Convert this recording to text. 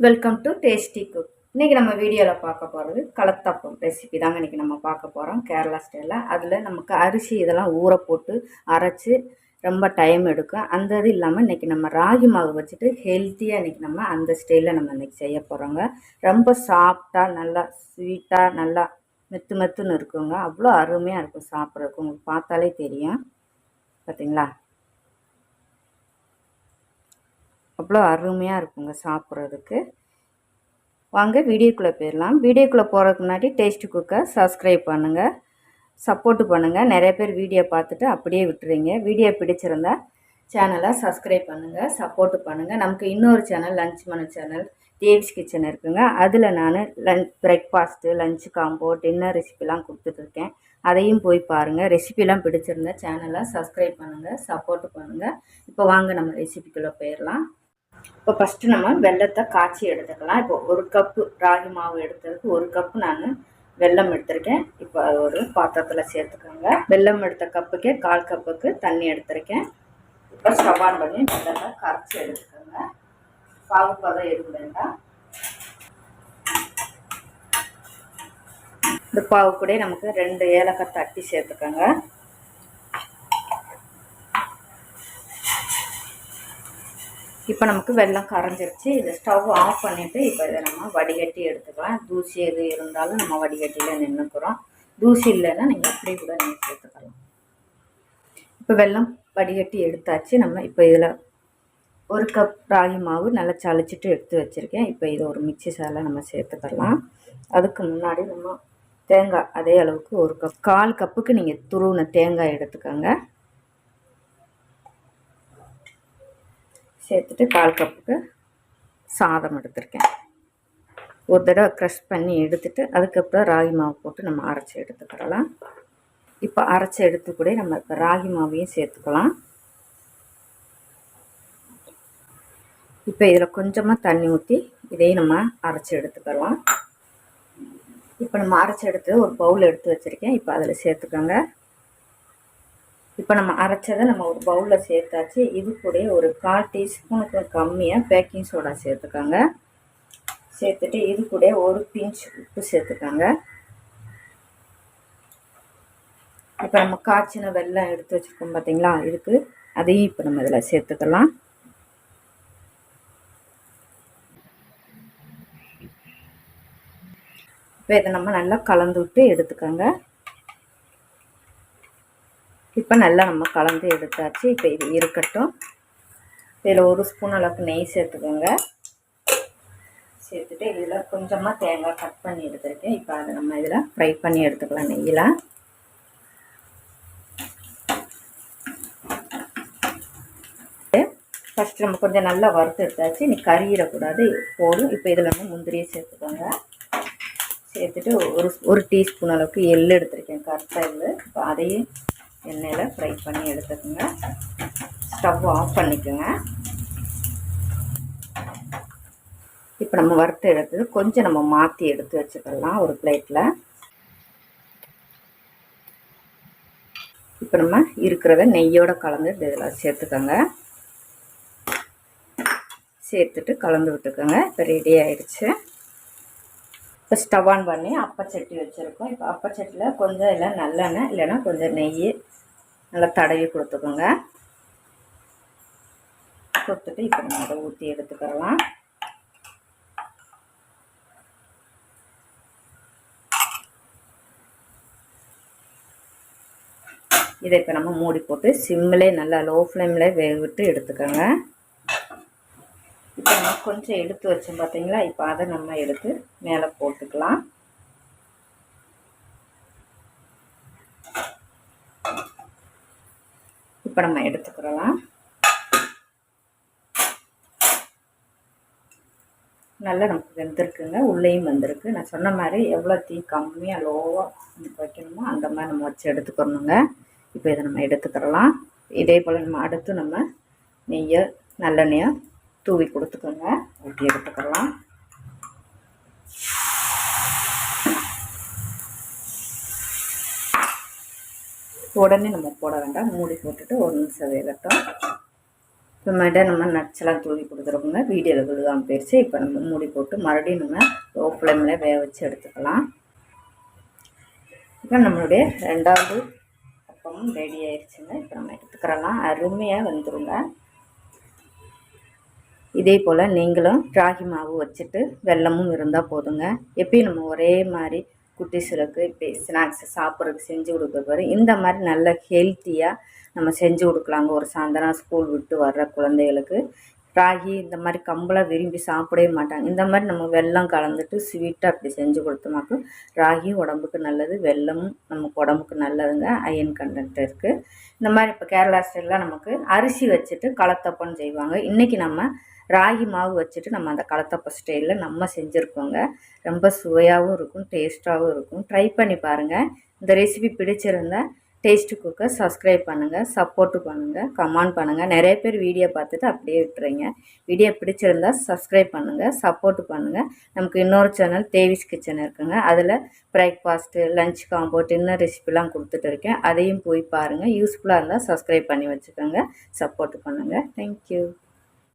Welcome to tasty cook இன்றைக்கி நம்ம வீடியோவில் பார்க்க போகிறது கலத்தப்பம் ரெசிபி தாங்க இன்றைக்கி நம்ம பார்க்க போகிறோம் கேரளா ஸ்டைலில் அதில் நமக்கு அரிசி இதெல்லாம் ஊற போட்டு அரைச்சி ரொம்ப டைம் எடுக்கும். அந்த இது இல்லாமல் இன்றைக்கி நம்ம ராகி மாவு வச்சுட்டு ஹெல்த்தியாக இன்றைக்கி நம்ம அந்த ஸ்டைலில் நம்ம இன்றைக்கி செய்ய போகிறோங்க ரொம்ப சாஃப்டாக நல்லா ஸ்வீட்டாக நல்லா மெத்து மெத்துன்னு இருக்குங்க. அவ்வளோ அருமையாக இருக்கும் சாப்பிட்றதுக்கு. உங்களுக்கு பார்த்தாலே தெரியும். பார்த்தீங்களா அவ்வளோ அருமையாக இருக்குங்க சாப்பிட்றதுக்கு. வாங்க வீடியோக்குள்ளே போயிடலாம். வீடியோக்குள்ளே போகிறதுக்கு முன்னாடி டேஸ்ட் குக்கை சப்ஸ்கிரைப் பண்ணுங்கள் சப்போர்ட் பண்ணுங்கள் நிறைய பேர் வீடியோ பார்த்துட்டு அப்படியே விட்டுறீங்க. வீடியோ பிடிச்சிருந்தா சேனலை சப்ஸ்கிரைப் பண்ணுங்கள் சப்போர்ட் பண்ணுங்கள் நமக்கு இன்னொரு சேனல் லஞ்ச் மன சேனல் தேவ்ஸ் கிச்சன் இருக்குங்க. அதில் நான் லன் பிரேக்ஃபாஸ்ட்டு லஞ்ச் காம்போ டின்னர் ரெசிபிலாம் கொடுத்துட்ருக்கேன். அதையும் போய் பாருங்கள் ரெசிபிலாம் பிடிச்சிருந்தா சேனலை சப்ஸ்கிரைப் பண்ணுங்கள் சப்போர்ட் பண்ணுங்கள் இப்போ வாங்க நம்ம ரெசிபிக்குள்ளே போயிடலாம். இப்போ ஃபஸ்ட்டு நம்ம வெள்ளத்தை காய்ச்சி எடுத்துக்கலாம். இப்போ ஒரு கப்பு ராகி மாவு எடுத்ததுக்கு ஒரு கப்பு நான் வெல்லம் எடுத்திருக்கேன். இப்போ அது ஒரு பாத்திரத்தில் சேர்த்துக்கோங்க. வெல்லம் எடுத்த கப்புக்கே கால் கப்புக்கு தண்ணி எடுத்திருக்கேன். இப்போ ஸ்டவ் ஆன் பண்ணி வெள்ளத்தை கரைச்சி எடுத்துக்கோங்க. பாவு பதம் எதுவும் வேண்டாம். இந்த பாவு கூட நமக்கு ரெண்டு ஏலக்காய் தட்டி சேர்த்துக்கோங்க. இப்போ நமக்கு வெள்ளம் கரைஞ்சிருச்சு. இதை ஸ்டவ் ஆஃப் பண்ணிவிட்டு இப்போ இதை நம்ம வடிகட்டி எடுத்துக்கலாம். தூசி எது இருந்தாலும் நம்ம வடிகட்டியில் நின்றுக்கிறோம் தூசி இல்லைன்னா நீங்கள் அப்படியே கூட நீங்கள் சேர்த்துக்கலாம். இப்போ வெள்ளம் வடிகட்டி எடுத்தாச்சு. நம்ம இப்போ இதில் ஒரு கப் ராகி மாவு நல்லா சளிச்சிட்டு எடுத்து வச்சுருக்கேன். இப்போ இதை ஒரு மிக்சி சாரில் நம்ம சேர்த்துக்கலாம். அதுக்கு முன்னாடி நம்ம தேங்காய் அதே அளவுக்கு ஒரு கப் கால் கப்புக்கு நீங்கள் துருவின தேங்காய் எடுத்துக்கோங்க. சேர்த்துட்டு கால் கப்புக்கு சாதம் எடுத்திருக்கேன். ஒரு தடவை க்ரஷ் பண்ணி எடுத்துட்டு அதுக்கப்புறம் ராகி மாவு போட்டு நம்ம அரைச்சி எடுத்துக்கிடலாம். இப்போ அரைச்சி எடுத்து கூட நம்ம இப்போ ராகி மாவையும் சேர்த்துக்கலாம். இப்போ இதில் கொஞ்சமாக தண்ணி ஊற்றி இதையும் நம்ம அரைச்சி எடுத்துக்கலாம் இப்போ நம்ம அரைச்சி எடுத்து ஒரு பவுல் எடுத்து வச்சுருக்கேன். இப்போ அதில் சேர்த்துக்கோங்க. இப்போ நம்ம அரைச்சதை நம்ம ஒரு பவுலில் சேர்த்தாச்சு. இது கூட ஒரு கால் டீஸ்பூனுக்கு கம்மியாக பேக்கிங் சோடா சேர்த்துக்கோங்க. சேர்த்துட்டு இது கூட ஒரு பிஞ்ச் உப்பு சேர்த்துக்கோங்க. இப்போ நம்ம காய்ச்சின வெள்ளம் எடுத்து வச்சுருக்கோம் பார்த்தீங்களா இதுக்கு அதையும் இப்போ நம்ம இதில் சேர்த்துக்கலாம். இப்போ இதை நம்ம நல்லா கலந்து விட்டு எடுத்துக்கோங்க. இப்போ நல்லா நம்ம கலந்து எடுத்தாச்சு. இப்போ இது இருக்கட்டும். இதில் ஒரு ஸ்பூன் அளவுக்கு நெய் சேர்த்துக்கோங்க. சேர்த்துட்டு இதில் கொஞ்சமாக தேங்காய் கட் பண்ணி எடுத்துருக்கேன். இப்போ அதை நம்ம இதில் ஃப்ரை பண்ணி எடுத்துக்கலாம் நெய்யில். ஃபஸ்ட்டு நம்ம கொஞ்சம் நல்லா வறுத்து எடுத்தாச்சு. நீ கறியிடக்கூடாது போதும். இப்போ இதில் நம்ம முந்திரியை சேர்த்துக்கோங்க. சேர்த்துட்டு ஒரு ஒரு டீஸ்பூன் அளவுக்கு எள் எடுத்திருக்கேன். கரெக்டாக எள் இப்போ அதையும் எண்ணெயில் ஃப்ரை பண்ணி எடுத்துக்கோங்க. ஸ்டவ் ஆஃப் பண்ணிக்கோங்க. இப்போ நம்ம வறுத்து எடுத்தது கொஞ்சம் நம்ம மாற்றி எடுத்து வச்சுக்கலாம் ஒரு பிளேட்டில். இப்போ நம்ம இருக்கிறத நெய்யோடு கலந்து இதில் சேர்த்துக்கோங்க. சேர்த்துட்டு கலந்து விட்டுக்கோங்க. இப்போ ரெடி ஆயிடுச்சு. இப்போ ஸ்டவ் ஆன் பண்ணி அப்பச்சட்டி வச்சுருக்கோம். இப்போ அப்பச்சட்டியில் கொஞ்சம் இல்லை நல்லெண்ணெய் இல்லைன்னா கொஞ்சம் நெய் நல்லா தடவி கொடுத்துக்கோங்க. கொடுத்துட்டு இப்போ நம்ம அதை ஊற்றி எடுத்துக்கலாம். இதை இப்போ நம்ம மூடி போட்டு சிம்மிலே நல்லா லோ ஃப்ளேமில் வேக விட்டு எடுத்துக்கோங்க. இப்போ நம்ம கொஞ்சம் எடுத்து வச்சோம் பார்த்தீங்களா இப்போ அதை நம்ம எடுத்து மேலே போட்டுக்கலாம். இப்போ நம்ம எடுத்துக்கிறலாம். நல்லா நமக்கு வெந்திருக்குங்க. உள்ளேயும் வந்திருக்கு. நான் சொன்ன மாதிரி எவ்வளோ தீ கம்மியாக லோவாக வைக்கணுமோ அந்த மாதிரி நம்ம வச்சு எடுத்துக்கணுங்க. இப்போ இதை நம்ம எடுத்துக்கிறலாம். இதே போல் நம்ம அடுத்து நம்ம நெய்யை நல்லெண்ணெயை தூவி கொடுத்துக்கோங்க. ஊட்டி எடுத்துக்கலாம். உடனே நம்ம போட வேண்டாம். மூடி போட்டுட்டு ஒரு நிமிஷம் வேகட்டும். அப்புறமேட்டு நம்ம நட்ஸ்லாம் தூவி கொடுத்துருக்கோங்க. வீடியோவில் விழுகாமல் போயிடுச்சு இப்போ நம்ம மூடி போட்டு மறுபடியும் நம்ம லோ ஃப்ளேமில் வேக வச்சு எடுத்துக்கலாம். இப்போ நம்மளுடைய ரெண்டாவது அப்பமும் ரெடி ஆயிடுச்சுங்க இப்போ நம்ம எடுத்துக்கிறலாம். அருமையாக வந்துருங்க. இதே போல் நீங்களும் ராகி மாவு வச்சுட்டு வெல்லமும் இருந்தால் போதுங்க. எப்பயும் நம்ம ஒரே மாதிரி குட்டிஸுகளுக்கு இப்போ ஸ்நாக்ஸ் சாப்பிட்றதுக்கு செஞ்சு கொடுக்குறவர் இந்த மாதிரி நல்ல ஹெல்த்தியாக நம்ம செஞ்சு கொடுக்கலாங்க. ஒரு சாயந்தரம் ஸ்கூல் விட்டு வர்ற குழந்தைகளுக்கு. ராகி இந்த மாதிரி கம்பளாக விரும்பி சாப்பிடவே மாட்டாங்க. இந்த மாதிரி நம்ம வெல்லம் கலந்துட்டு ஸ்வீட்டாக அப்படி செஞ்சு கொடுத்தோமாக்கு ராகி உடம்புக்கு நல்லது வெல்லமும் நமக்கு உடம்புக்கு நல்லதுங்க அயன் கண்டென்ட் இருக்குது இந்த மாதிரி இப்போ கேரளா ஸ்டைலில் நமக்கு அரிசி வச்சுட்டு களத்தப்பன்னு செய்வாங்க. இன்றைக்கி நம்ம ராகி மாவு வச்சுட்டு நம்ம அந்த களத்தப்ப ஸ்டைலில் நம்ம செஞ்சுருக்கோங்க. ரொம்ப சுவையாகவும் இருக்கும் டேஸ்ட்டாகவும் இருக்கும். ட்ரை பண்ணி பாருங்கள் இந்த ரெசிபி பிடிச்சிருந்தா டேஸ்ட்டு குக்கர் சப்ஸ்கிரைப் பண்ணுங்கள் சப்போர்ட்டு பண்ணுங்கள் கமெண்ட் பண்ணுங்கள் நிறைய பேர் வீடியோ பார்த்துட்டு அப்படியே விட்டுறீங்க. வீடியோ பிடிச்சிருந்தா சப்ஸ்கிரைப் பண்ணுங்கள் சப்போர்ட் பண்ணுங்கள் நமக்கு இன்னொரு சேனல் தேவிஸ் கிச்சன் இருக்குங்க. அதில் பிரேக்ஃபாஸ்ட்டு லஞ்ச் காம்போ டின்னர் ரெசிபிலாம் கொடுத்துட்டு இருக்கேன். அதையும் போய் பாருங்கள் யூஸ்ஃபுல்லாக இருந்தால் சப்ஸ்கிரைப் பண்ணி வச்சுக்கோங்க. சப்போர்ட் பண்ணுங்கள் தேங்க்யூ